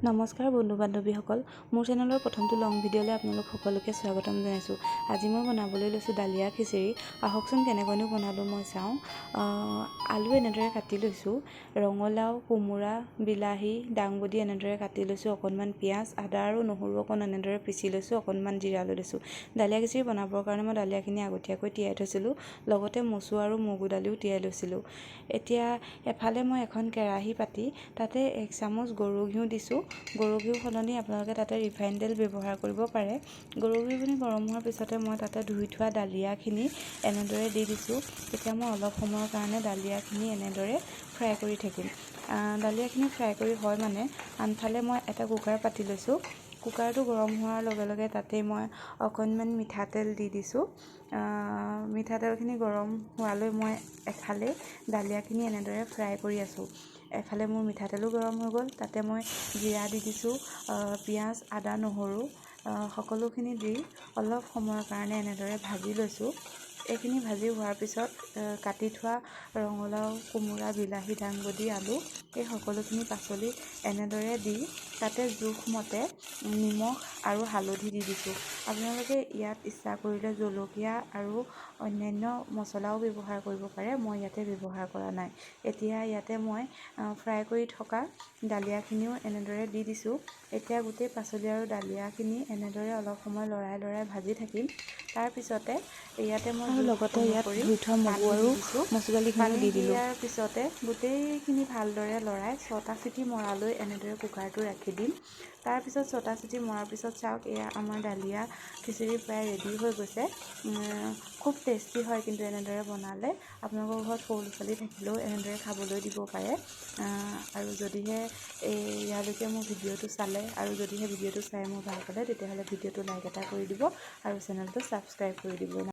নমস্কাৰ বন্ধু বান্ধৱীসকল মোৰ চেনেলৰ প্ৰথমটো লং ভিডিঅ'লৈ আপোনালোক সকলোকে স্বাগতম জনাইছোঁ। আজি মই বনাবলৈ লৈছোঁ দালিয়া খিচিৰি। আহকচোন কেনেকৈনো বনালোঁ মই চাওঁ। আলু এনেদৰে কাটি লৈছোঁ ৰঙালাও কোমোৰা বিলাহী দাংবডি এনেদৰে কাটি লৈছোঁ অকণমান পিঁয়াজ আদা আৰু নহৰু অকণ এনেদৰে পিচি লৈছোঁ অকণমান জিৰা লৈ লৈছোঁ। দালিয়া খিচিৰি বনাবৰ কাৰণে মই দালিয়াখিনি আগতীয়াকৈ তিয়াই থৈছিলোঁ লগতে মচুৰ আৰু মগু দালিও তিয়াই লৈছিলোঁ। এতিয়া এফালে মই এখন কেৰাহী পাতি তাতে এক চামুচ গৰু ঘিউ দিছোঁ গৰু ঘিউ সলনি আপোনালোকে তাতে ৰিফাইন তেল ব্যৱহাৰ কৰিব পাৰে। গৰু ঘিউখিনি গৰম হোৱাৰ পিছতে মই তাতে ধুই থোৱা দালিয়াখিনি এনেদৰে দি দিছোঁ। এতিয়া মই অলপ সময়ৰ কাৰণে দালিয়াখিনি এনেদৰে ফ্ৰাই কৰি থাকিম। দালিয়াখিনি ফ্ৰাই কৰি হয় মানে আনফালে মই এটা কুকাৰ পাতি লৈছোঁ। কুকাৰটো গৰম হোৱাৰ লগে লগে তাতেই মই অকণমান মিঠাতেল দি দিছোঁ। মিঠাতেলখিনি গৰম হোৱালৈ মই এফালে দালিয়াখিনি এনেদৰে ফ্ৰাই কৰি আছোঁ। এফালে মোৰ মিঠাতেলো গৰম হৈ গ'ল তাতে মই জিৰা দি দিছোঁ পিঁয়াজ আদা নহৰু সকলোখিনি দি অলপ সময়ৰ কাৰণে এনেদৰে ভাজি লৈছোঁ। এইখিনি ভাজি হোৱাৰ পিছত কাটি থোৱা ৰঙালাও কোমোৰা বিলাহী দাংবডি আলু এই সকলোখিনি পাচলি এনেদৰে দি তাতে জোখমতে নিমখ আৰু হালধি দি দিছোঁ। আপোনালোকে ইয়াত ইচ্ছা কৰিলে জলকীয়া আৰু অন্যান্য মছলাও ব্যৱহাৰ কৰিব পাৰে মই ইয়াতে ব্যৱহাৰ কৰা নাই। এতিয়া ইয়াতে মই ফ্ৰাই কৰি থকা দালিয়াখিনিও এনেদৰে দি দিছোঁ। এতিয়া গোটেই পাচলি আৰু দালিয়াখিনি এনেদৰে অলপ সময় লৰাই লৰাই ভাজি থাকিম। তাৰপিছতে ইয়াতে মই লগতে ইয়াত ধুই থোৱা মগু আৰু মচুৰ দালিখিনি দি দিলোঁ। দিয়াৰ পিছতে গোটেইখিনি ভালদৰে লৰাই ছটা চিটি মৰালৈ এনেদৰে কুকাৰটো ৰাখি দিম। তাৰপিছত ছটা চিটি মৰাৰ পিছত চাওক এয়া আমাৰ দালিয়া খিচিৰি প্ৰায় ৰেডি হৈ গৈছে। খুব টেষ্টি হয় কিন্তু এনেদৰে বনালে। আপোনালোকৰ ঘৰত সৰু ল'ৰা ছোৱালী থাকিলেও এনেদৰে খাবলৈ দিব পাৰে। আৰু যদিহে এই ইয়ালৈকে মোৰ ভিডিঅ'টো চালে আৰু যদিহে ভিডিঅ'টো চাই মোৰ ভাল পালে তেতিয়াহ'লে ভিডিঅ'টো লাইক এটা কৰি দিব আৰু চেনেলটো ছাবস্ক্ৰাইব কৰি দিব।